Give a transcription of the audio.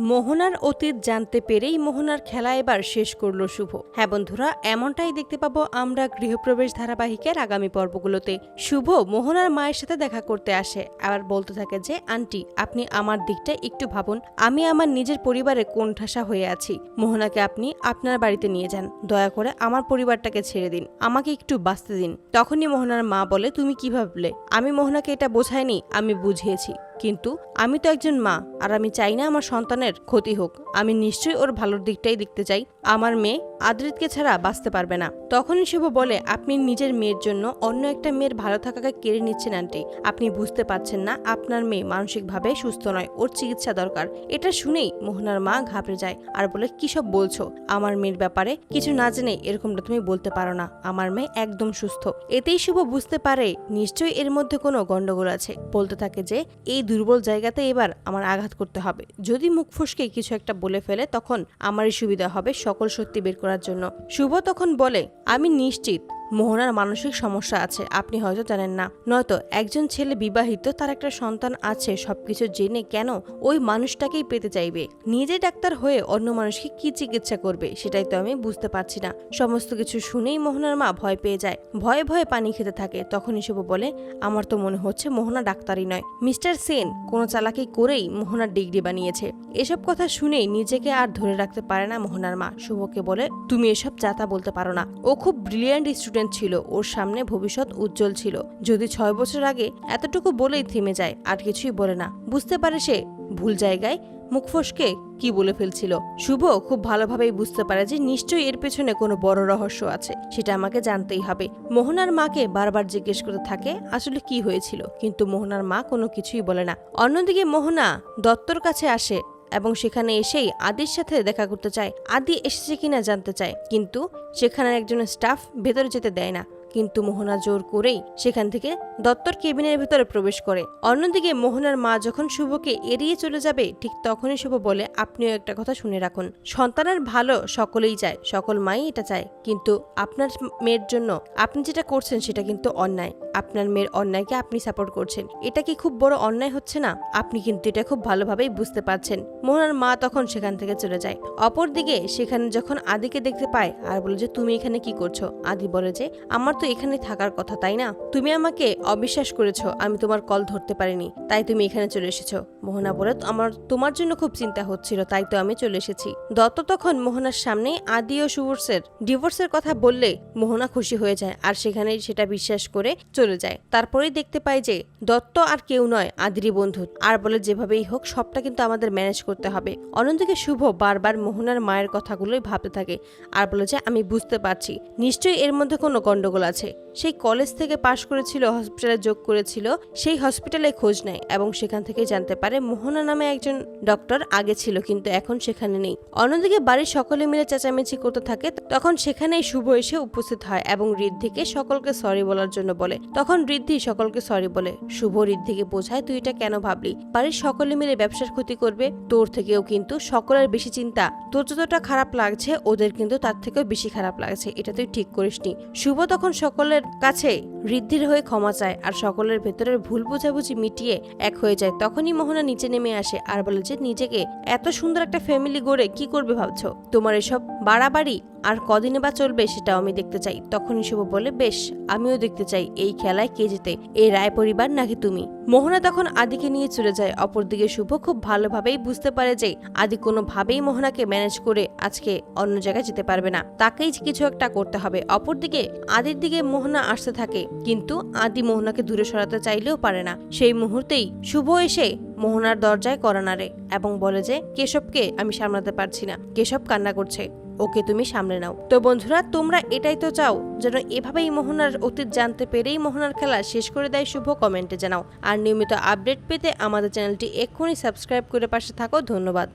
মোহনার অতীত জানতে পেরেই মোহনার খেলা এবার শেষ করল শুভ। হ্যাঁ বন্ধুরা, এমনটাই দেখতে পাবো আমরা গৃহপ্রবেশ ধারাবাহিকের আগামী পর্বগুলোতে। শুভ মোহনার মায়ের সাথে দেখা করতে আসে। আবার বলতে থাকে যে, আন্টি, আপনি আমার দিকটা একটু ভাবুন। আমি আমার নিজের পরিবারে কোণঠাসা হয়ে আছি। মোহনাকে আপনি আপনার বাড়িতে নিয়ে যান। দয়া করে আমার পরিবারটাকে ছেড়ে দিন। আমাকে একটু বাঁচতে দিন। তখনই মোহনার মা বলে, তুমি কি ভাবলে? আমি মোহনাকে এটা বোঝাইনি, আমি বুঝিয়েছি। কিন্তু আমি তো একজন মা, আর আমি চাই না আমার সন্তানের ক্ষতি হোক। আমি নিশ্চয়ই ওর ভালোর দিকটাই দেখতে চাই। আমার মেয়ে আদ্রিতকে ছাড়া বাঁচতে পারবে না। তখনই শুভ বলে, আপনি নিজের মেয়ের জন্য অন্য একটা মেয়ের ভালো থাকাকে কেড়ে নিচ্ছেন, আন্টি। আপনি বুঝতে পারছেন না, আপনার মেয়ে মানসিকভাবে সুস্থ নয়, ওর চিকিৎসা দরকার। এটা শুনেই মোহনার মা ঘাবড়ে যায় আর বলে, কি সব বলছো? আমার মেয়ের ব্যাপারে কিছু না জেনে এরকমটা তুমি বলতে পারো না। আমার মেয়ে একদম সুস্থ। এতেই শুভ বুঝতে পারে, নিশ্চয়ই এর মধ্যে কোনো গন্ডগোল আছে। বলতে থাকে যে, এই দুর্বল জায়গাতে এবার আমার আঘাত করতে হবে। যদি মুখ ফুসকে কিছু একটা বলে ফেলে, তখন আমারই সুবিধা হবে সকল সত্যি বের করার জন্য। শুভ তখন বলে, আমি নিশ্চিত মোহনার মানসিক সমস্যা আছে, আপনি হয়তো জানেন না। নয়তো একজন ছেলে বিবাহিত, তার একটা সন্তান আছে, সবকিছু জেনে কেন ওই মানুষটাকেই পেতে চাইবে? নিজে ডাক্তার হয়ে অন্য মানুষকে কি চিকিৎসা করবে, সেটাই তো আমি বুঝতে পারছি না। সমস্ত কিছু শুনেই মোহনার মা ভয় পেয়ে যায়। ভয়ে ভয়ে পানি খেতে থাকে। তখনই শুভ বলে, আমার তো মনে হচ্ছে মোহনা ডাক্তারই নয়। মিস্টার সেন কোনো চালাকি করেই মোহনার ডিগ্রি বানিয়েছে। এসব কথা শুনেই নিজেকে আর ধরে রাখতে পারে না মোহনার মা। শুভকে বলে, তুমি এসব যাতা বলতে পারো না। ও খুব ব্রিলিয়ান্ট ছিল, ওর সামনে ভবিষ্যৎ উজ্জ্বল ছিল। যদি ছয় বছর আগে এতটুকু বলেই থেমে যায়, আর কিছুই বলে না। বুঝতে পারে সে ভুল জায়গায় মুখ ফসকে কি বলে ফেলছিল। শুভ খুব ভালোভাবেই বুঝতে পারে যে নিশ্চয়ই এর পেছনে কোনো বড় রহস্য আছে, সেটা আমাকে জানতেই হবে। মোহনার মাকে বারবার জিজ্ঞেস করতে থাকে, আসলে কি হয়েছিল? কিন্তু মোহনার মা কোনো কিছুই বলে না। অন্যদিকে মোহনা দত্তর কাছে আসে এবং সেখানে এসেই আদির সাথে দেখা করতে চায়। আদি এসেছে কিনা জানতে চায়, কিন্তু সেখানে একজন স্টাফ ভেতরে যেতে দেয় না। কিন্তু মোহনা জোর করেই সেখান থেকে দত্তর কেবিনের ভেতরে প্রবেশ করে। অন্যদিকে মোহনার মা যখন শুভকে এড়িয়ে চলে যাবে, ঠিক তখনই শুভ বলে, আপনিও একটা কথা শুনে রাখুন। সন্তানের ভালো সকলেই চায়, সকল মাই এটা চায়। কিন্তু আপনার মেয়ের জন্য আপনি যেটা করছেন সেটা কিন্তু অন্যায়। আপনার মেয়ের অন্যায়কে আপনি সাপোর্ট করছেন। এটা কি খুব বড় অন্যায় হচ্ছে না? আপনি কিন্তু এটা খুব ভালোভাবেই বুঝতে পারছেন। মোহনার মা তখন সেখান থেকে চলে যায়। অপরদিকে সেখানে যখন আদিকে দেখতে পায়, আর বলে যে, তুমি এখানে কি করছ? আদি বলে যে, আমার তো এখানে থাকার কথা, তাই না? তুমি আমাকে অবিশ্বাস করেছ, আমি তোমার কল ধরতে পারিনি, তাই তুমি এখানে চলে এসেছ। মোহনা বলে, আমার, তোমার জন্য খুব চিন্তা হচ্ছিল, তাই তো আমি চলে এসেছি। দত্ত তখন মোহনার সামনে আদি ও সুবর্সের ডিভোর্সের কথা বললে মোহনা খুশি হয়ে যায় আর সেখানে সেটা বিশ্বাস করে চলে যায়। তারপরেই দেখতে পাই যে, দত্ত আর কেউ নয়, আদিরই বন্ধু। আর বলে, যেভাবেই হোক, সবটা কিন্তু আমাদের ম্যানেজ করতে হবে। অন্যদিকে শুভ বারবার মোহনার মায়ের কথাগুলোই ভাবতে থাকে। আর বলে যে, আমি বুঝতে পারছি। নিশ্চয়ই এর মধ্যে কোনো গন্ডগোল আছে। সেই কলেজ থেকে পাশ করেছিল হসপিটালে যোগ করেছিল, সেই হসপিটালে খোঁজ নেয় এবং সেখান থেকে জানতে পারে মোহনা নামে একজন ডক্টর আগে ছিল কিন্তু এখন সেখানে নেই। অন্যদিকে বাড়ির সকলে মিলে চেঁচামেচি করতে থাকে, তখন সেখানেই শুভ এসে উপস্থিত হয় এবং ঋদ্ধিকে সকলকে সরি বলার জন্য বলে। তখন ঋদ্ধি সকলকে সরি বলে। শুভ ঋদ্ধিকে বোঝায়, তুই এটা কেন ভাবলি? বাড়ির সকলে মিলে ব্যবসার ক্ষতি করবে। তোর থেকেও কিন্তু সকলের বেশি চিন্তা। তোর যতটা খারাপ লাগছে, ওদের কিন্তু তার থেকেও বেশি খারাপ লাগছে। এটা তুই ঠিক করিসনি। শুভ তখন সকলের কাছে ঋদ্ধির হয়ে ক্ষমা চায় আর সকলের ভেতরের ভুল বোঝাবুঝি মিটিয়ে এক হয়ে যায়। তখনই মোহনা নিচে নেমে আসে আর বলে যে, নিজেকে এত সুন্দর একটা ফ্যামিলি গড়ে কি করবে ভাবছ? তোমার এসব বাড়াবাড়ি আর কদিনে বা চলবে সেটাও আমি দেখতে চাই। তখনই শুভ বলে, বেশ, আমিও দেখতে চাই এই খেলায় কে যেতে এই রায় পরিবার নাকি তুমি? মোহনা তখন আদিকে নিয়ে চলে যায়। অপরদিকে শুভ খুব ভালোভাবেই বুঝতে পারে যে আদি কোনোভাবেই মোহনাকে ম্যানেজ করে আজকে অন্য জায়গায় যেতে পারবে না। তাকেই কিছু একটা করতে হবে। অপরদিকে আদির দিকে মোহনা আসতে থাকে, কিন্তু আদি মোহনাকে দূরে সরাতে চাইলেও পারে না। সেই মুহূর্তেই শুভ এসে মোহনার দরজায় করা নাড়ে এবং বলে যে, কেশবকে আমি সামলাতে পারছি না। কেশব কান্না করছে। ওকে তুমি সামলে নাও। তো বন্ধুরা, তোমরা এটাই তো চাও, যেন এভাবেই মোহনার অতীত জানতে পেরেই মোহনার খেলা শেষ করে দেয় শুভ কমেন্টে জানাও। আর নিয়মিত আপডেট পেতে আমাদের চ্যানেলটি এক্ষুনি সাবস্ক্রাইব করে পাশে থাকো, ধন্যবাদ।